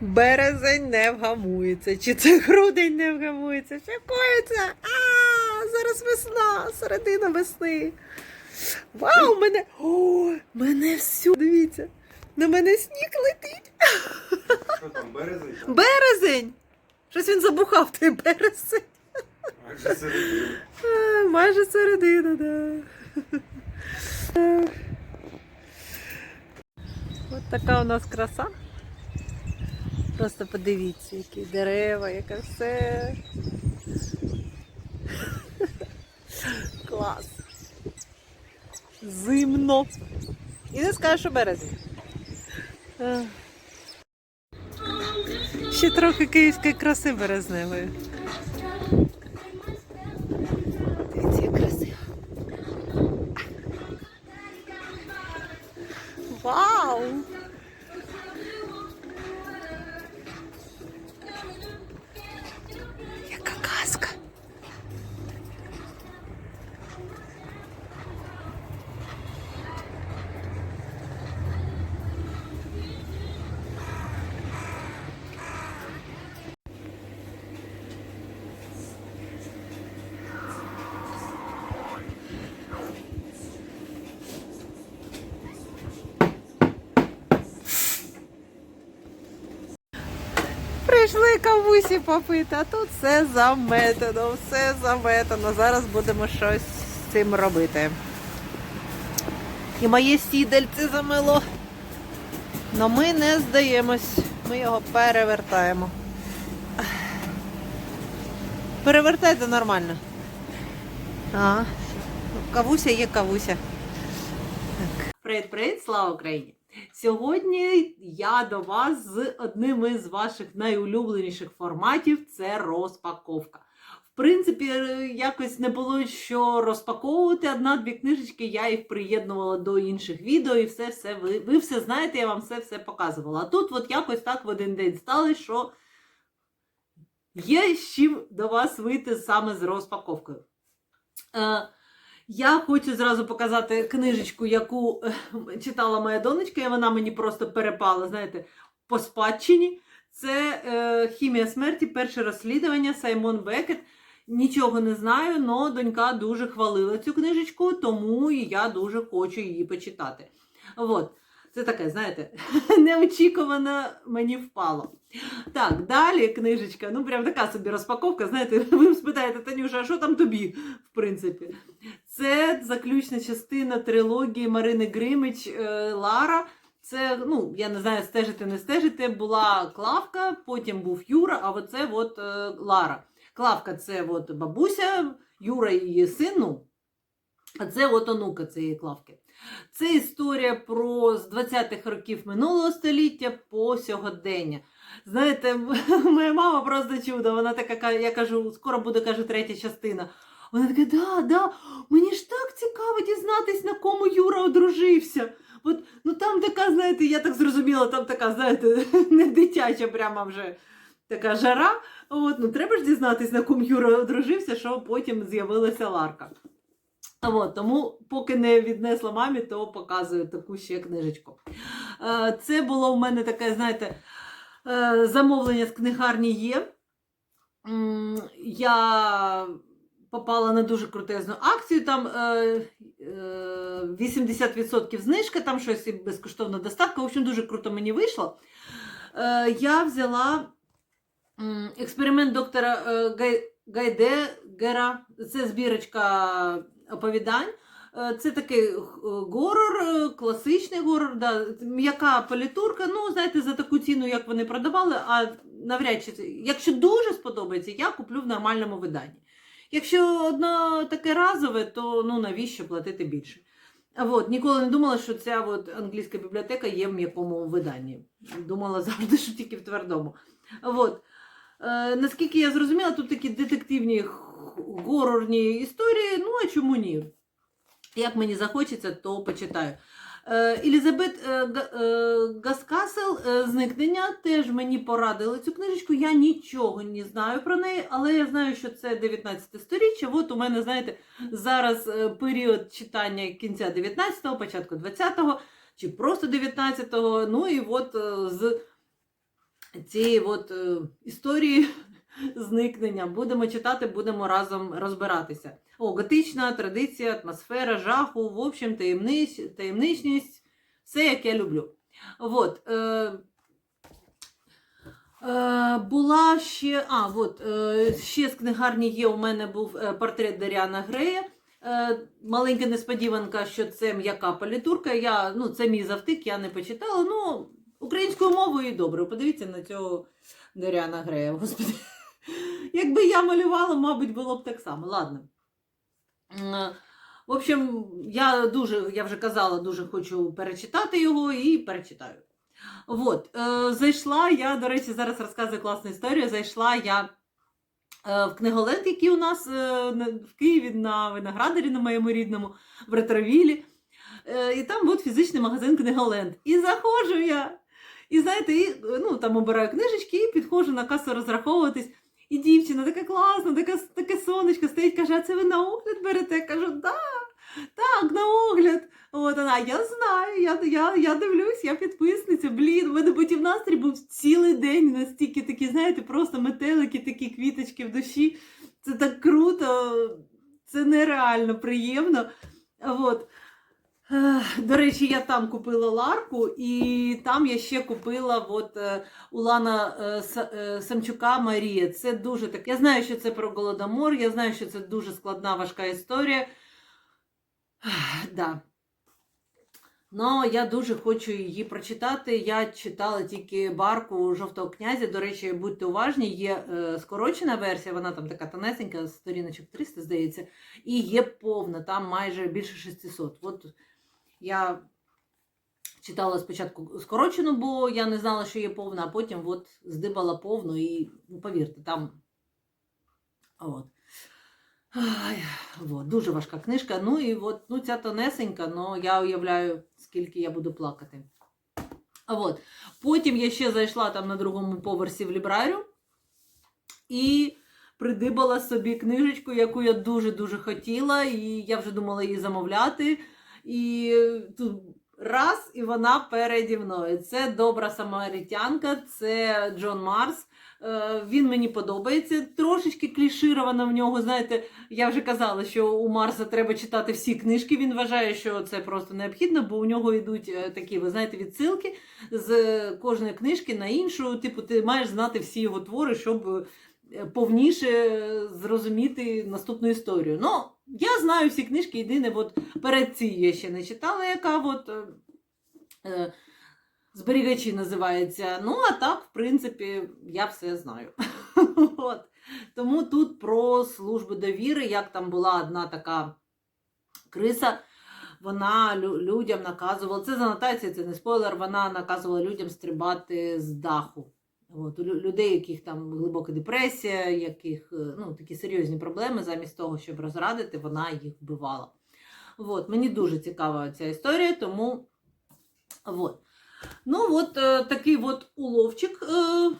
Березень не вгамується. Чи це грудень не вгамується? Що коїться? А, зараз весна, середина весни. Вау, мене. О, мене всю. Дивіться. На мене сніг летить. Що там, березень? так? Березень! Щось він забухав той березень. А вже середина. А, майже середина, да. От така у нас краса. Просто подивіться, які дерева, яке все. Клас. Зимно. І не скажеш, що березень. Ще трохи київської краси березневої. Прийшли кавусі попити, а тут все заметано, все заметано. Зараз будемо щось з цим робити. І моє сідельце замело. Но ми не здаємось, ми його перевертаємо. Перевертайте нормально. А, кавуся є кавуся. Привіт-привіт, слава Україні! Сьогодні я до вас з одним із ваших найулюбленіших форматів це розпаковка. В принципі, якось не було що розпаковувати. Одна-дві книжечки, я їх приєднувала до інших відео, і все, все ви, ви все знаєте, я вам все все показувала. А тут от якось так в один день стали, що є з чим до вас вийти саме з розпаковкою. Е, я хочу зразу показати книжечку, яку е, читала моя донечка, і вона мені просто перепала, знаєте, по спадщині. Це е, Хімія смерті, перше розслідування Саймон Бекет. Нічого не знаю, але донька дуже хвалила цю книжечку, тому і я дуже хочу її почитати. От. Це таке, знаєте, неочікувано мені впало. Так, далі книжечка, ну прям така собі розпаковка. Знаєте, ви спитаєте, Танюша, а що там тобі, в принципі? Це заключна частина трилогії Марини Гримич е, Лара. Це, ну, я не знаю, стежити, не стежити. Була Клавка, потім був Юра, а оце от е, Лара. Клавка це от бабуся, Юра її син, ну, а це от онука цієї Клавки. Це історія про з 20-х років минулого століття по сьогодення. Знаєте, моя мама просто чудо. Вона така, я кажу, скоро буде каже, третя частина. Вона така, да, да, мені ж так цікаво дізнатись, на кому Юра одружився. От, ну там така, знаєте, я так зрозуміла, там така, знаєте, не дитяча прямо вже така жара. От, ну треба ж дізнатись, на кому Юра одружився, що потім з'явилася Ларка. От, тому, поки не віднесла мамі, то показую таку ще книжечку. Е, Це було в мене таке, знаєте, е, замовлення з книгарні є. Я попала на дуже крутезну акцію. Там е, е, 80% знижка, там щось і безкоштовна доставка. В общем, дуже круто мені вийшло. Е, Я взяла експеримент доктора е, Гай, Гайдегера. Це збірочка оповідань. Е, Це такий е, горор, класичний горор, да, м'яка політурка. Ну, знаєте, за таку ціну, як вони продавали, а навряд чи якщо дуже сподобається, я куплю в нормальному виданні. Якщо одно таке разове, то ну навіщо платити більше? От, ніколи не думала, що ця от англійська бібліотека є в м'якому виданні. Думала завжди, що тільки в твердому. От. Е, наскільки я зрозуміла, тут такі детективні горорні історії. Ну, а чому ні? Як мені захочеться, то почитаю. Е, Елізабет е, е, Гаскасел Зникнення теж мені порадили цю книжечку. Я нічого не знаю про неї, але я знаю, що це 19 сторіччя. От у мене, знаєте, зараз період читання кінця 19-го, початку 20-го, чи просто 19-го. Ну і от з цієї от, історії зникнення. Будемо читати, будемо разом розбиратися. О, готична традиція, атмосфера, жаху, в общем, таємнич, таємничність, все як я люблю. От, е, Е, була ще, а, от, е, ще з книгарні є. У мене був е, портрет Даріана Грея. Е, маленька несподіванка, що це м'яка палітурка. Я, ну, це мій завтик, я не почитала. Ну, українською мовою і добре. Подивіться на цього Даріана Грея. Господи. Якби я малювала, мабуть, було б так само. Ладно. Е, В общем, я дуже, я вже казала, дуже хочу перечитати його і перечитаю. От, е, зайшла я, до речі, зараз розказую класну історію. Зайшла я е, в книголет, який у нас в Києві на Виноградарі, на моєму рідному, в ретровілі. І там от фізичний магазин книголент. І заходжу я. І знаєте, і, ну, там обираю книжечки і підходжу на касу розраховуватись. І дівчина така класна, така, таке сонечко стоїть, каже, а це ви на огляд берете? Я кажу, да, так, на огляд. От вона, я знаю, я, я, я дивлюсь, я підписниця. Блін, у мене потім настрій був цілий день настільки такі, знаєте, просто метелики, такі квіточки в душі. Це так круто, це нереально приємно. От. До речі, я там купила ларку, і там я ще купила от, е, Улана е, е, Самчука Марія. Це дуже так. Я знаю, що це про голодомор, я знаю, що це дуже складна, важка історія. Да. Ну, я дуже хочу її прочитати. Я читала тільки барку жовтого князя. До речі, будьте уважні, є е, скорочена версія, вона там така тонесенька, сторіночок 300, здається, і є повна, там майже більше 600. От я читала спочатку скорочену, бо я не знала, що є повна, а потім от здибала повну і, ну, повірте, там. От. Ай, от, дуже важка книжка. Ну і от, ну, ця тонесенька, але я уявляю, скільки я буду плакати. От. Потім я ще зайшла там на другому поверсі в лібрарю і придибала собі книжечку, яку я дуже-дуже хотіла, і я вже думала її замовляти. І тут раз, і вона переді мною. Це добра самаритянка, це Джон Марс. Е, Він мені подобається. Трошечки клішировано в нього. Знаєте, я вже казала, що у Марса треба читати всі книжки. Він вважає, що це просто необхідно, бо у нього йдуть е, такі, ви знаєте, відсилки з кожної книжки на іншу. Типу, ти маєш знати всі його твори, щоб е, повніше зрозуміти наступну історію. Ну, я знаю всі книжки, єдине, от перед цією я ще не читала, яка от. е, е, Зберігачі називається. Ну, а так, в принципі, я все знаю. От. Тому тут про службу довіри, як там була одна така криса, вона лю- людям наказувала. Це за анотація, це не спойлер. Вона наказувала людям стрибати з даху. От, у лю- людей, яких там глибока депресія, яких е, ну, такі серйозні проблеми, замість того, щоб розрадити, вона їх вбивала. От, мені дуже цікава ця історія, тому. От. Ну, от е, такий от уловчик. Е,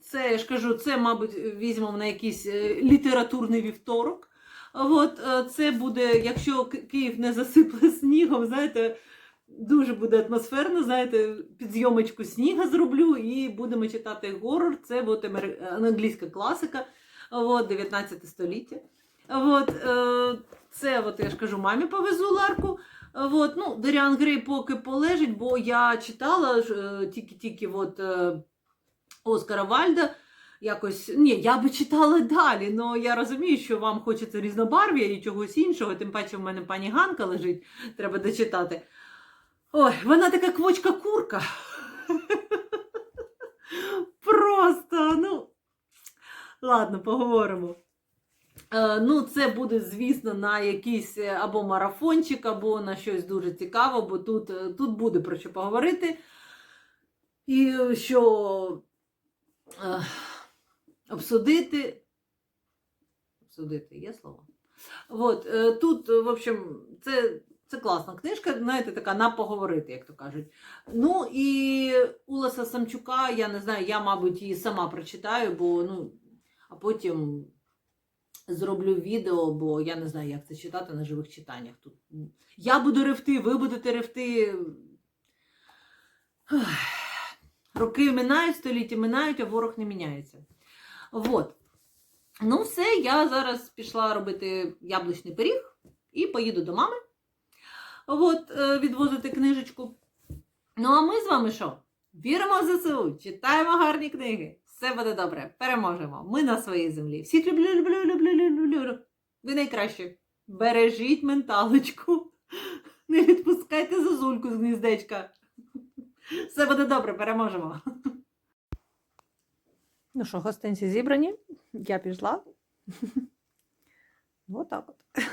це, я ж кажу, це, мабуть, візьмемо на якийсь літературний вівторок. От, це буде, якщо Київ не засипле снігом, знаєте, дуже буде атмосферно, знаєте, підзйомочку сніга зроблю і будемо читати горор. Це от англійська класика, от, 19 століття. От, е, це, от, я ж кажу, мамі повезу ларку. Вот, ну, Доріан Грей поки полежить, бо я читала е, тільки-тільки от, е, Оскара Вальда. Якось, ні, я би читала далі, але я розумію, що вам хочеться різнобарв'я і чогось іншого, тим паче в мене пані Ганка лежить, треба дочитати. Ой, вона така квочка курка. Просто, ну. Ладно, поговоримо. Е, Ну, це буде, звісно, на якийсь е, або марафончик, або на щось дуже цікаве, бо тут, е, тут буде про що поговорити. І що е, обсудити. Обсудити є слово? От, е, тут, в общем, це, це класна книжка, знаєте, така на поговорити, як то кажуть. Ну і Уласа Самчука, я не знаю, я, мабуть, її сама прочитаю, бо ну, а потім зроблю відео, бо я не знаю, як це читати на живих читаннях. Тут я буду ревти, ви будете ревти. Роки минають, століття минають, а ворог не міняється. Вот. Ну, все, я зараз пішла робити яблучний пиріг і поїду до мами. От, е, відвозити книжечку. Ну, а ми з вами що? Віримо в ЗСУ, читаємо гарні книги. Все буде добре, переможемо. Ми на своїй землі. Всіх люблю, люблю, люблю, люблю, люблю. Ви найкращі. Бережіть менталочку. Не відпускайте зозульку з гніздечка. Все буде добре, переможемо. Ну що, гостинці зібрані. Я пішла. Отак от.